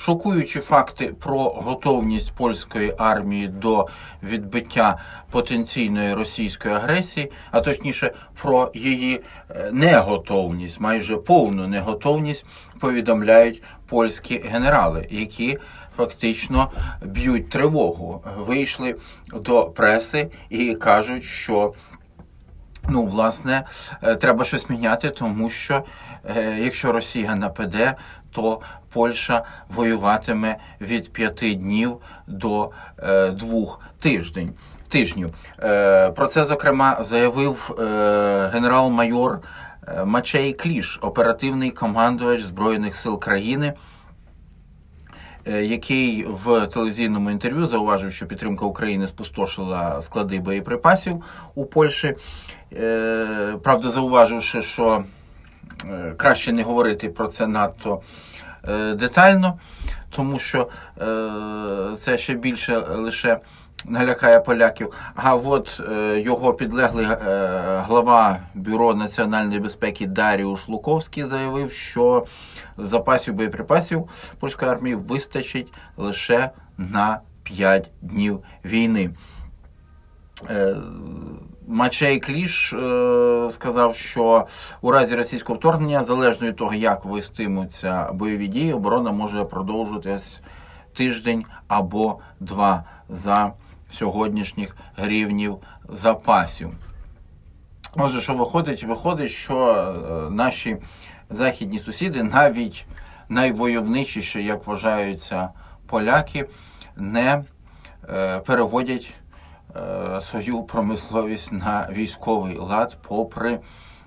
Шокуючі факти про готовність польської армії до відбиття потенційної російської агресії, а точніше про її е, неготовність, майже повну неготовність, повідомляють польські генерали, які фактично б'ють тривогу, вийшли до преси і кажуть, що Ну, власне, е, треба щось міняти, тому що е, якщо Росія нападе, то Польща воюватиме від п'яти днів до е, двох тиждень, тижнів. Е, про це, зокрема, заявив е, генерал-майор е, Мачей Кліш, оперативний командувач Збройних сил країни е, який в телевізійному інтерв'ю зауважив, що підтримка України спустошила склади боєприпасів у Польщі. Е, Правда, зауваживши, що краще не говорити про це надто е, детально, тому що е, це ще більше лише налякає поляків. А от е, його підлеглий е, глава Бюро національної безпеки Даріуш Луковський заявив, що запасів боєприпасів польської армії вистачить лише на 5 днів війни. Мачей Кліш е, сказав, що у разі російського вторгнення, залежно від того, як вестимуться бойові дії, оборона може продовжуватись тиждень або два за сьогоднішніх рівнів запасів. Отже, що виходить? Виходить, що е, наші західні сусіди, навіть найвойовничіші, як вважаються поляки, не е, переводять свою промисловість на військовий лад, попри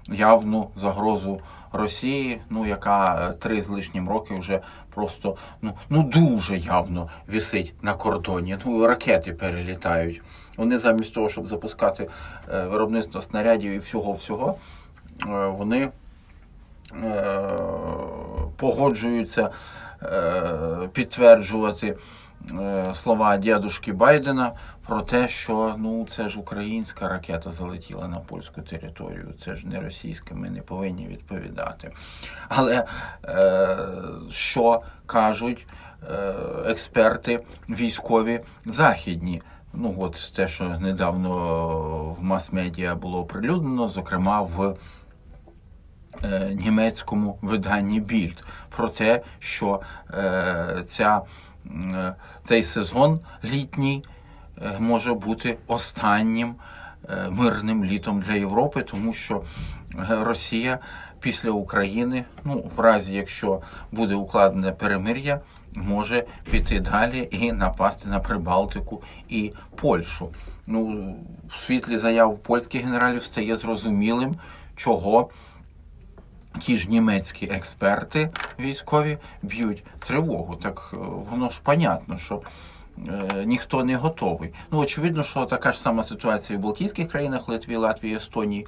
явну загрозу Росії, ну яка е, три з лишнім роки вже просто ну, ну дуже явно висить на кордоні. Ну ракети перелітають. Вони замість того, щоб запускати е, виробництво снарядів і всього всього, е, вони е, погоджуються е, підтверджувати е, слова дядушки Байдена про те, що ну це ж українська ракета залетіла на польську територію, це ж не російська, ми не повинні відповідати. Але е, що кажуть е, експерти військові західні? Ну, от те, що недавно в мас-медіа було оприлюднено, зокрема в е, німецькому виданні Більд, про те, що е, ця, е, цей сезон літній е, може бути останнім е, мирним літом для Європи, тому що е, Росія після України, ну, в разі якщо буде укладене перемир'я, може піти далі і напасти на Прибалтику і Польщу. Ну, в світлі заяв польських генералів стає зрозумілим, чого ті ж німецькі експерти військові б'ють тривогу. Так е, воно ж понятно, що е, ніхто не готовий. Ну, очевидно, що така ж сама ситуація в Балтійських країнах, Литві, Латвії, Естонії.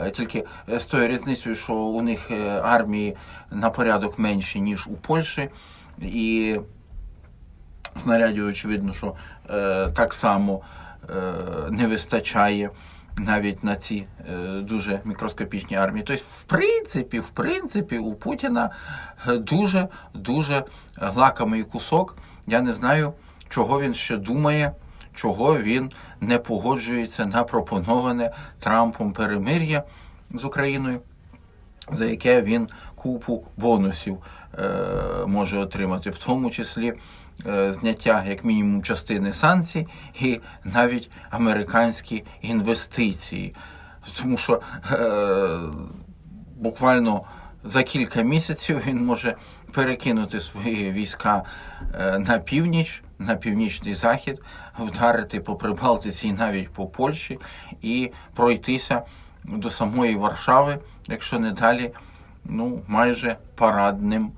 Е, Тільки з тою різницею, що у них армії на порядок менші, ніж у Польщі, і снарядів, очевидно, що так само не вистачає навіть на ці е, дуже мікроскопічні армії. Тобто, в принципі, в принципі, у Путіна е, дуже дуже лакомий кусок. Я не знаю, чого він ще думає, чого він не погоджується на пропоноване Трампом перемир'я з Україною, за яке він купу бонусів е, може отримати, в тому числі е, зняття як мінімум частини санкцій і навіть американські інвестиції. Тому що е, буквально за кілька місяців він може перекинути свої війська на північ, на північний захід, вдарити по Прибалтиці і навіть по Польщі і пройтися до самої Варшави, якщо не далі, ну майже парадним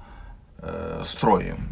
е, строєм.